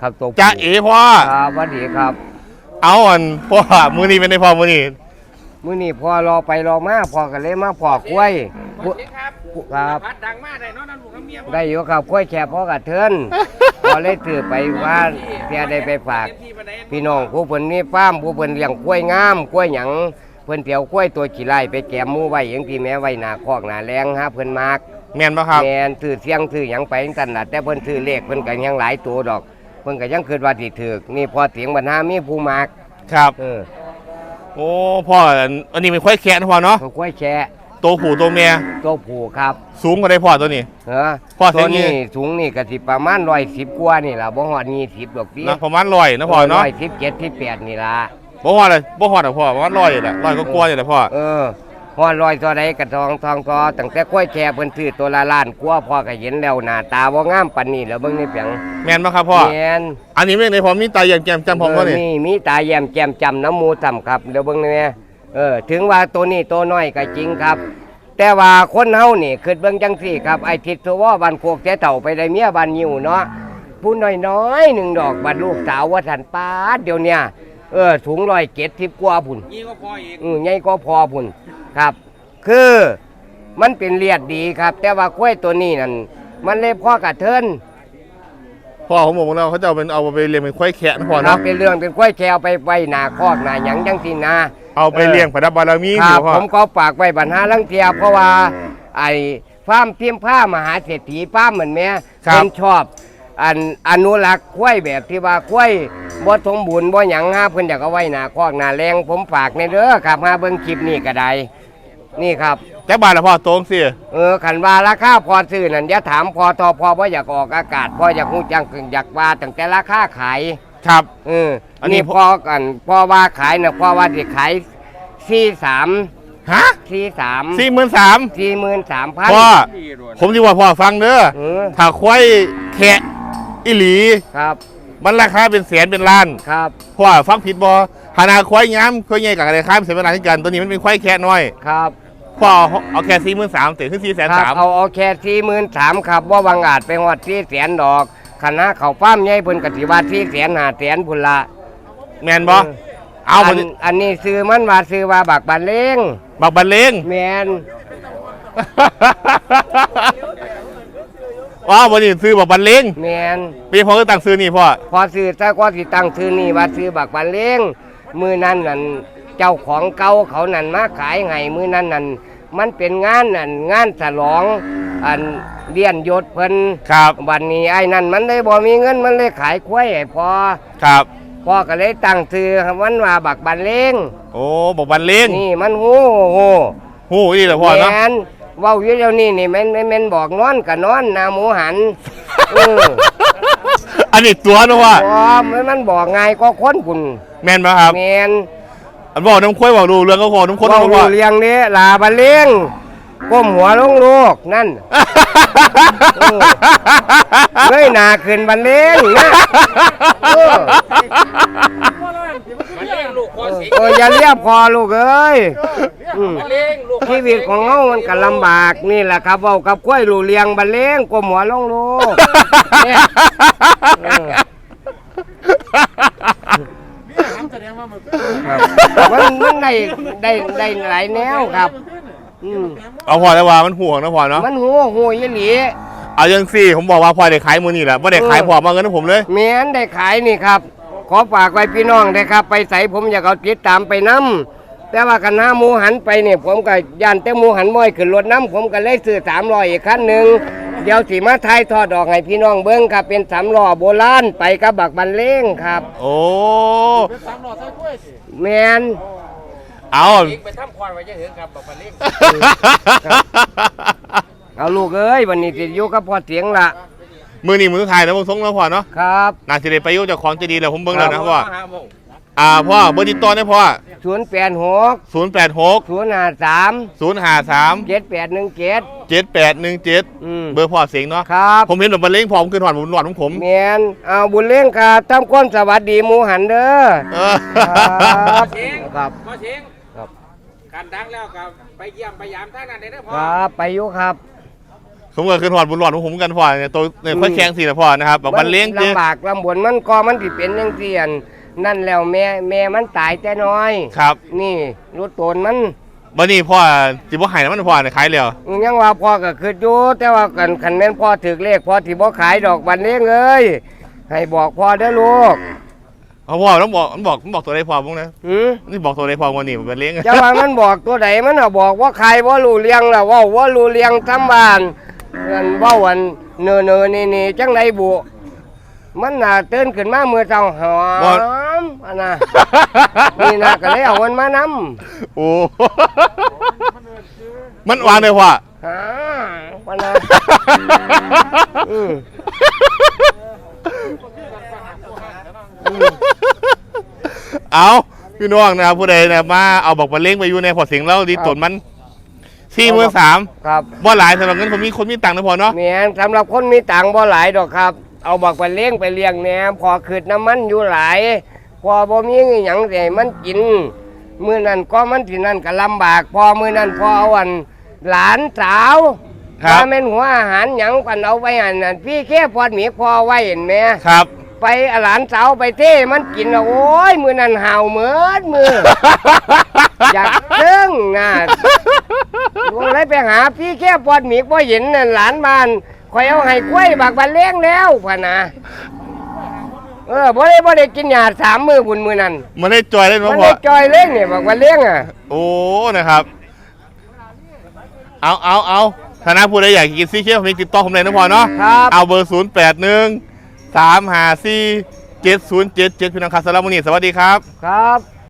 ครับตัวผู้จ้าเอพ่อครับสวัสดีครับเอาอันพ่อมือนี้เป็นในพ่อมือนี้มื้อนี้พอรอไปรอมาพอกันเลยมาพอกล้วยสวัสดีครับครับพัดดังมากเลยเนาะนั่นลูกน้ำเมียบ่ได้อยู่ครับกล้วยแช่พอกระเทินพอเลยถือไปว่าเพียได้ไปฝากเต็มที่ปานใดพี่น้องผู้เพิ่นมีฟาร์มผู้เพิ่นเลี้ยงกล้วยงามกล้วยหยังเพิ่นเตียวกล้วยตัวขี้ไล่ไปแกมหมู่ไว้จังที่แม่ไว้หน้าคอกหน้าแรงฮะเพิ่นมากแม่นปะครับแม่นถือเสียงถือหยังไปจังซั่นน่ะแต่เพิ่นถือเลขเพิ่นก็ยังหลายตัวดอก เพิ่นก็ยังคิดว่าสิถูกนี่พอเสียงบรรหามีผู้มากครับเออโอ้พ่ออันนี้เป็นควายแคะนะพ่อเนาะเขากล้วยแช่ตัวผู้ตัวเมียตัวผู้ครับสูงกว่าได้พ่อตัวนี้ เออพ่อเสีตัยวงนี้ นี้สูงนี่ก็สิประมาณ110กว่านี่ล่ะบ่ฮอด20ดอกตินะประมาณร้อยนะพ่อเนาะ117ที่8นี่ล่ะบ่ฮอดเลยบ่ฮอดอะพ่อประมาณร้อยแหละร้อยก็กลัวอยู่แหละพ่อเออฮ อดร้อยตัวใดกระทองทองทอตั้งแต่กล้วยแช่เพิ่นซื้อตัวละล้านกว่าพ่อก็เห็นแล้วหน้าตาบ่งามปานนี้แล้วเบิ่งนี่เปียงแม่นปะครับพ่อ แม่นอันนี้ไม่ในพ่อมีตาอย่างแก้มจำพ่อพ่อนี่เมีมีตาแย้มแจ่มจำน้ำหมูซ้ำครับเดี๋ยวเบิ่งนี่แม่เออถึงว่าตัวนี้ตัวน้อยก็จริงครับ แต่ว่าคนเฮานี่คิดเบิ่งจังซี่ครับไอ้ทิศสวบ้านโคกแท้เต่าไปได้เมียบ้านยิวเนาะผู้น้อยๆหนึ่งดอกบัดลูกสาวว่าทันปาดเดี๋ยวเนี้ย เออสูงร้อยเจ็ดทิบกว่าพุ่นยี่ก็พออีกอือใหญ่ก็พอพุ่นครับ คือมันเป็นเลียดดีครับ แต่ว่ากล้วยตัวนี้นั่นมันเลยพ่อกระเทินพ่อผมบอกว่าเขาจะเอาเป็นเอาไปเลี้ยงเป็นควายแคะนะพ่อครัเนาะบเป็นเรื่องเป็นกล้วยแควไปไว้หน้าคอกหน้าหยังจังซี่นะ เอาไปเลี้ยงประดับบารมีคอรัยู่บพ่อผมก็ฝากไว้บรรหาลังเทียเพราะว่าไอ้ฟาร์มพิมพ์ผ้ามหาเศรษฐีฟาร์มเหมือนแม่เป็นชอบ อันอนุรักษ์กล้วยแบบที่ว่ากล้วย บ่สมบูรณ์บ่หยังฮะเพิ่นอยากเอาไว้หน้าคอกหน้าแรงผมฝากในเด้อครับมาเบิ่งคลิปนี้ก็ได้นี่ครับแจ็คบาทละพ่อโตงสิเออขันว่าราคาพอซื้อนั่นอย่าถามพอทอพอบ่อยากออกอากาศพออยากฮู้จังอยากว่าตั้งแต่ราคาขายครับ เอออันนี้ นี่พอกันพอว่าขายน่ะพอว่าสิขาย43ฮะ43สี่หมื่นสามสี่หมื่นสามพัน พ่อผมที่ว่าพ่อฟังเด้อเออ ถ้าควายแคะอิหลี ครับ มันราคาเป็นแสนเป็นล้านครับพ่อฟังผิดบ่หานาควายย้ำควายใหญ่กับอะไรค้าเป็นแสนเป็นล้านที่กัน ตัวนี้มันเป็นควายแคะน้อยครับพ่อเอาเอาแค่สี่หมื่นสามเตะขึ้นสี่แสนครับสามเขาเอาแค่สี่หมื่นสามครับว่าวังอาจไปหอดสี่แสนดอกคณะเขาป้ามใหญ่เพิ่นกติว่าสี่แสนห้าแสนพุ่นละแมนบ่เอาอัมันนอันนี้ซื้อมันว่าซื้อว่าบักบันเลงบักบันเลงแมน ว้าววันนี้ซื้อบักบันเลงแมนปีพอก็ตั้งซื้อนี่พ่อพอซื้อถ้าก็สิตั้งซื้อนี่ว่าซื้อบักบันเลงมือนั้นนั่นเจ้าของเก่าเขานั่นมาขายให้มือนั้นนั่นมันเป็นงานนั่นงานฉลองอันเลียนยศเพิ่นครับวันนี้ไอ้นั่นมันเลยบ่มีเงินมันเลยขายกล้วยให้พอครับพ่อก็เลยตั้งชื่อมันว่าบักบันเลงโอ้บักบันเลงนี่มันหูโหหูนี่แหละพ่อเนาะแมน เว้าอยู่เดี๋ยวนี้นี่แม่นแม่นแม่นบอกนอนก็นอนหนาหมูหันเอออันนี้ตัวนะว่าพอมันมันบอกไงายก็คนคุณแมนปะครับ แมนอันบอกน้ำข้วยบอกดูเรื่องก็พอน้ำข้นเว้าก็พรู้อเรียงนี้ลาบันเลงก้มหัวลงลูกนั่น เออ เงยหน้าขึ้นบันเลงนะเออมัน เลี้ยงลูกคอสิงเอออย่าเรียบพอลูกเอ้ยอืมมันเลี้ยงลูกชีวิตของเฮามันก็ลำบากนี่แหละครับเว้ากับกล้วยลูเลียงบันเลงกลมหัวลงลูกเนี่ยเออครับมันมันได้ได้ได้หลายแนวครับ อืมเอาพอแล้วว่ามันห่วงนะพอเนาะมันหูหูยหลี เอายังสี่ผมบอกว่าพอได้ขายมือนี่แหละไม่ได้ขายเออพอมาเงินให้ผมเลย เมียนได้ขายนี่ครับ ขอฝากไว้พี่น้องได้ครับ ไปใส่ผมอยากเอาติดตามไปน้ำแต่ว่ากันหน้าหมูหันไปเนี่ยผมก็ย่านแต่หมูหันม้อยขึ้นรถน้ำผมก็เลยซื้อสามล้ออีกคันหนึ่งเดี๋ยวสีมาไทยทอดดอกให้พี่น้องเบิ้งครับเป็นสามล้อโบราณไปกับบักบันเลงครับโอ้แมนเอาสิงไปทำควานไว้จะเห็นครับบอกมันเลี้ยงเอาลูกเอ้ยวันนี้ติดอยู่กับพ่อเสียงละ มือนี่มือถ่ายนะผมทรงแล้วพอเนาะครับนาสิเดไปอยุ่จากของจะดีแล้วผมเบิ่งแล้วนะพ่อหาโมงอ่าพ่อเบอร์ติดต่อได้พ่อศูนย์แปดหกศูนย์แปดหกศูนย์ห้าสามศูนย์ห้าสามเจ็ดแปดหนึ่งเจ็ดเจ็ดแปดหนึ่งเจ็ดอืมเบอร์พ่อเสียงเนาะครับผมเห็นแบบบันเลงพร้อมขึ้นหวานผมหวานของผมเมียนเอาบุญเลี้ยงค่ะทำความสวัสดีหมูหันเด้อเออครับเสียงครับพอเสียงครับ การดังแล้วก็ไปเยี่ยมไปยามท่านนั้นได้เด้อพ่คอรับไปอยู่ครับโค ผมก็ขึ้นหอดบุญหลอดของผมกันพอเนี่ยตัวเนี่ยค่อยแข็งสิละพอนะครับบอกมันเลี้ยงลำคือบากลำบนมันก็มันสิเป็นจังซี่อันนั่นแล้วแม่แม่มันตายแต่น้อย ครับนี่รู้ตนมันวันนี้พ่อจิบ่ใหายน้ำมันพ่อเนี่ยขายแล้วยังว่าพ่อก็คืออยู่แต่ว่ากันคันแม่นพ่อถือเลขพ่อสิบ่ขายดอกบันเลงเอ้ยให้บอกพ่อเด้อลูกเอาพ่อต้องบอกมันบอกมันบอกตัวใดพ่อบ้างนะหือนี่บอกตัวใดพ่อวันนี้มันเลี้ยงจะว่ามันบอกตัวใดมันน่ะบอกว่าใครว่ารู้เลี้ยงล่ะเว่าว่ารู้เลี้ยงทำบ้าน อันเว้าอันเนอเนอนี่นี่จังไดบุมันน่ะตื่นขึ้นมาเมื่อเช้าหอมอันน่ะนี่น่ะก็เลยเอามันมานำโอ้มันวางเลยพ่อหาอันน่ะอืมเอาพี่น้องนะครับผู้ใดนะมาเอาบอกมาเลี้ยงไปอยู่ในพอเสียงเราดีตนมัน สี่หมื่นสามครับบ่หลายสำหรับเงินคนมีคนมีตังค์นะพอเนาะแม่นสำหรับคนมีตังค์บ่หลายดอกครับ เอาบักไปเลี้ยงไปเลี้ยงแหนมพอขืดน้ำมันอยู่หลาย พอบ่มีหยังแต่มันกิน มื้อนั้นก็มันที่นั่นก็ลำบาก พอมื้อนั้นพอเอาอันหลานสาวครับว่าแม่นหัวอาหารหยังกันเอาไว้อันนั้นพี่แค่พอดหมีพอไว้เห็นไหม ครับ ไปเอาหลานสาวไปเท่มันกินแล้วโอ้ยมื้อนั้นห่าวเหมือดมือ อยากซึ้งนะลงเลยไปหาพี่แค่ปอดหมีบ่เห็นน่ะหลานบ้านคอยเอาให้กล้วยบักบันเลี้ยงแล้วพะนะเออบ่ได้บ่ได้กินยาสามมือบุญมือนั้นมันได้จอยได้ไหมมันพ่อได้จอยเลี้ยงเนี่ยบักบันเลี้ยงอะโอ้นะครับ เอาเอาเอาถ้านะผู้ใดอยากกินซีเคียวผมมีติดต่อผมเลยนะพอเนาะครับเอาเบอร์ศูนย์ แปดหนึ่งสามห้าสี่เจ็ดศูนย์เจ็ดเจ็ดพี่น้องครับสำหรับวันนี้สวัสดีครับ ครับ